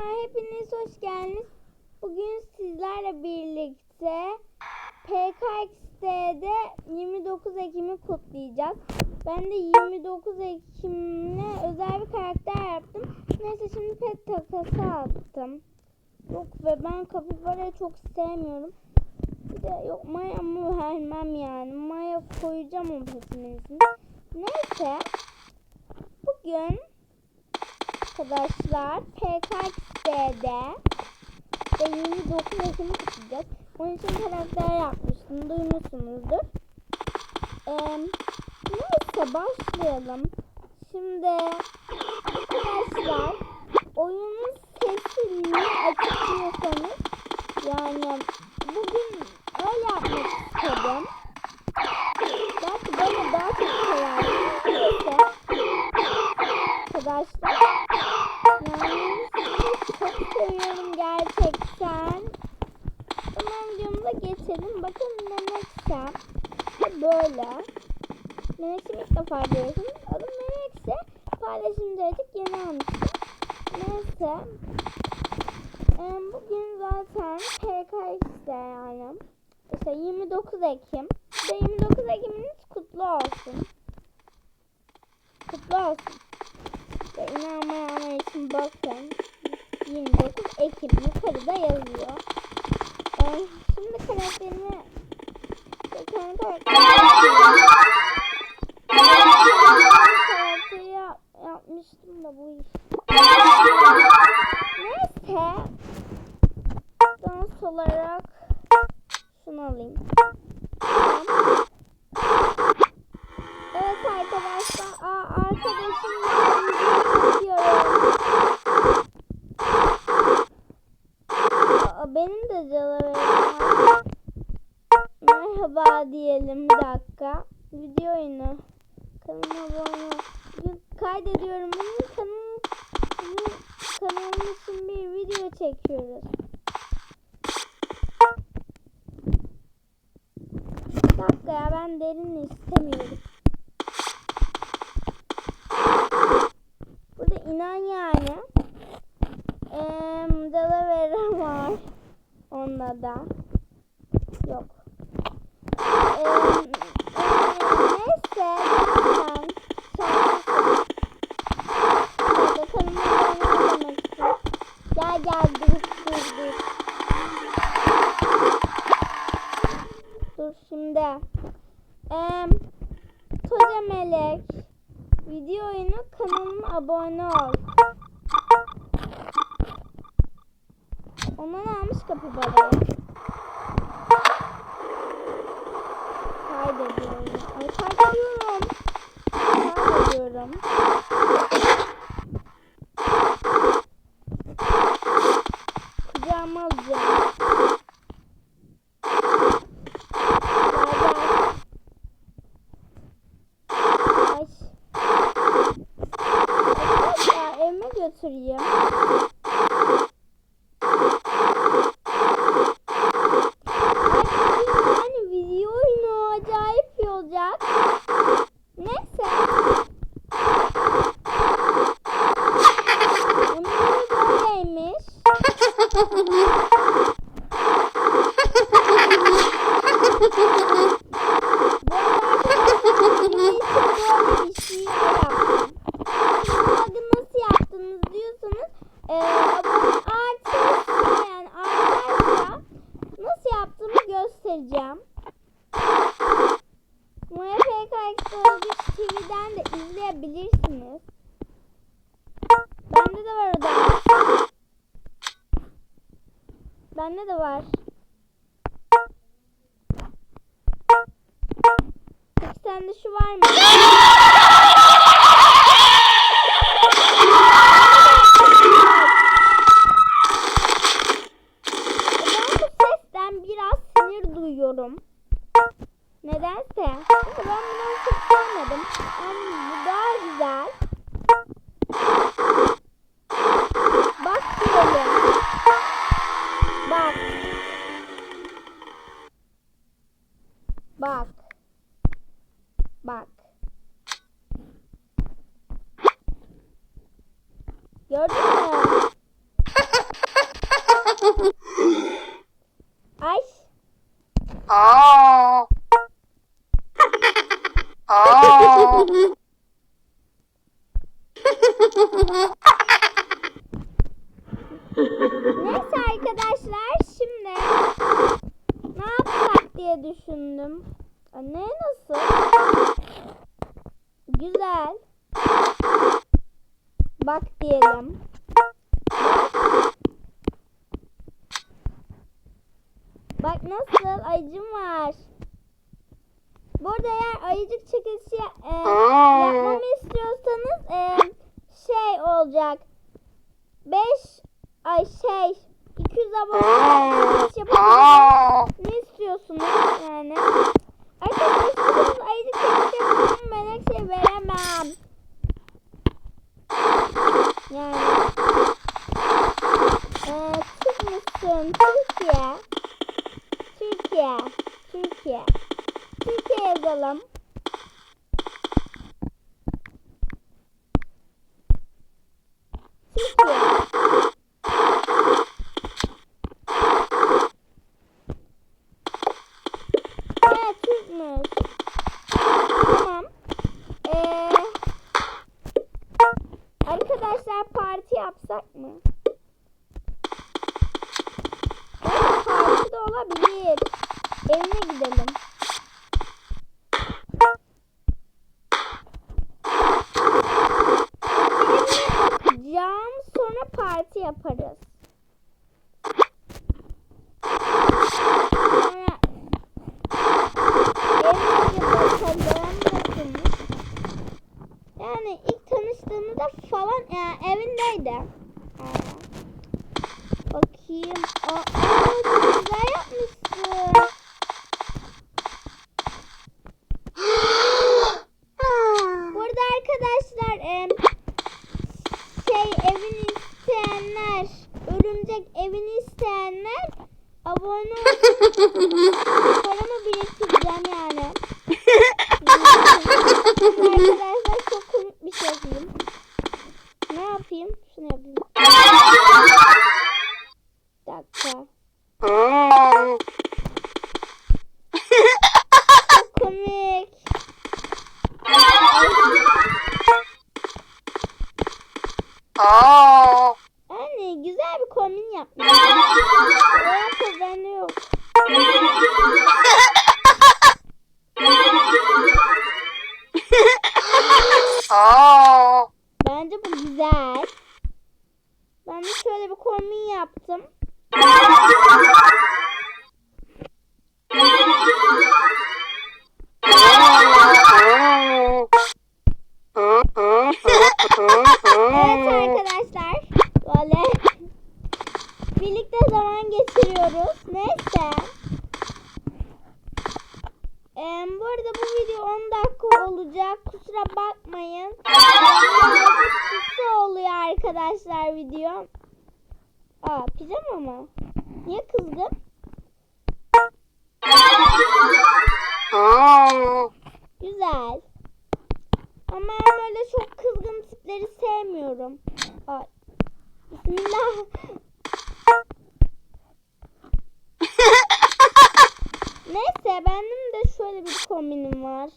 hepiniz hoş geldiniz. Bugün sizlerle birlikte PKX'de 29 Ekim'i kutlayacağız. Ben de 29 Ekim'le özel bir karakter yaptım. Neyse şimdi pet takası attım. Yok ve ben kapibarayı çok sevmiyorum. Bir de yok Maya mı vermem yani. Maya koyacağım o petimin içine. Neyse. Bugün arkadaşlar PKX'de ve 29 Ekim'i kutlayacağız. Onun için karakter yapmıştım. Duymuşsunuzdur. Ee, neyse başlayalım. Şimdi arkadaşlar oyunun sesini açıklıyorsanız yani bugün öyle yapmak istedim. Belki böyle daha çok severdim. Neyse. Arkadaşlar. Yani sizi çok seviyorum gerçekten. Hemen videomuza geçelim. Bakın Menekşe. Böyle. Menekşe'mi ilk defa görüyorsunuz. Adım Menekşe. Paylaşımcı açık yeni almıştım. Neyse. Bugün zaten PKX'de yani. İşte 29 Ekim. İşte 29 Ekim'iniz kutlu olsun. Kutlu olsun. Ve inanmayanlar için bakın. 29 Ekim yukarıda yazıyor. Şimdi karakterimi Thank you. Çekiyoruz. Bir dakika ya ben derin istemiyorum. Burada inan yani. Eee Delavera var. Onda da. Yok. Eee neyse sen şarkısın. Hadi kanıma abone demek istiyorum. Gel gel dur dur dur. Dur şimdi. Eee Toca Melek. Video oyunu kanalıma abone ol. Ondan almış kapibarayı. Kaydediyorum. Ay kaydediyorum. Kaydediyorum. Suriye göstereceğim. MFKX Özgüç TV'den de izleyebilirsiniz. Bende de var o da. Bende de var. Peki sende şu var mı? back Bak. Gördün mü? Ice. Oh. Oh. diye düşündüm. Aa, Ne nasıl? Güzel. Bak diyelim. Bak nasıl ayıcım var. Burada eğer ayıcık çekilişi e, yapmamı istiyorsanız e, şey olacak. 5 ay şey 200 abone çekiliş istiyorsunuz yani? Arkadaşlar ayıcık çekilişi yapabilirim. Ben her şey veremem. Yani. Ee, Türk müsün? Türkiye. Türkiye. Türkiye. Türkiye yazalım. Türkiye. Evet Türkmüş. Tamam. Ee, arkadaşlar parti yapsak mı? Evet, parti de olabilir. Evine gidelim. Evine bakacağım sonra parti yaparız. Yani ilk tanıştığımızda falan yani evindeydi. Aa. Bakayım. Aa, güzel bir kombin yapmış. Bende yok. Bence bu güzel. Ben de şöyle bir kombin yaptım. Zaman geçiriyoruz. Neyse. Ee, bu arada bu video 10 dakika olacak. Kusura bakmayın. Kısa oluyor arkadaşlar video. Aa pijama mı? Niye kızgın? Güzel. Ama ben öyle çok kızgın tipleri sevmiyorum. Ay. Bismillah. Neyse benim de şöyle bir kombinim var.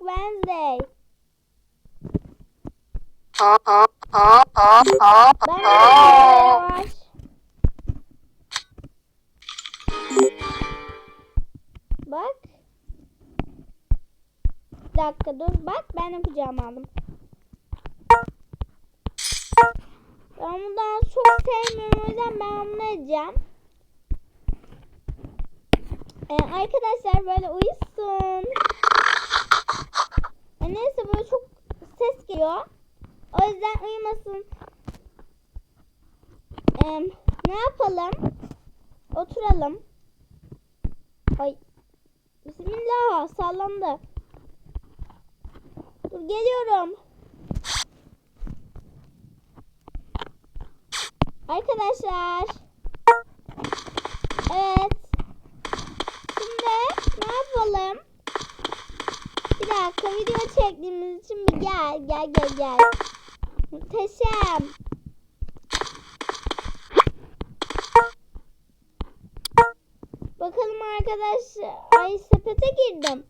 Wednesday. Yavaş. Bak. Bir dakika dur. Bak ben de kucağıma aldım. Ben bundan çok sevmiyorum. O yüzden ben bunu edeceğim. Ee, arkadaşlar böyle uyusun. Neyse böyle çok ses geliyor. O yüzden uyumasın. Ee, ne yapalım? Oturalım. Ay. Bismillah sallandı. Dur geliyorum. Arkadaşlar. Evet. Şimdi ne yapalım? Dakika video çektiğimiz için bir gel gel gel gel. Muhteşem. Bakalım arkadaşlar. Ay sepete girdim.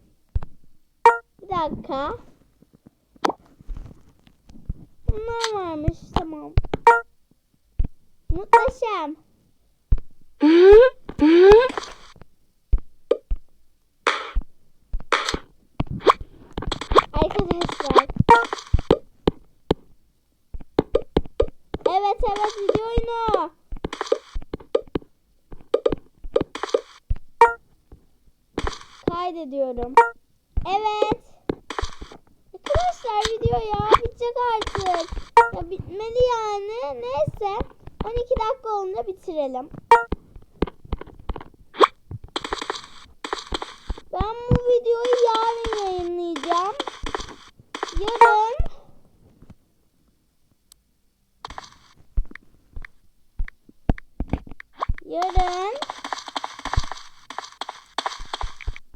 Bir dakika. Bunlar varmış tamam. Muhteşem. Arkadaşlar. Evet evet video oyunu. Kaydediyorum. Evet. Arkadaşlar video ya bitecek artık. Ya bitmeli yani. Neyse. 12 dakika olunca bitirelim. Ben bu videoyu yarın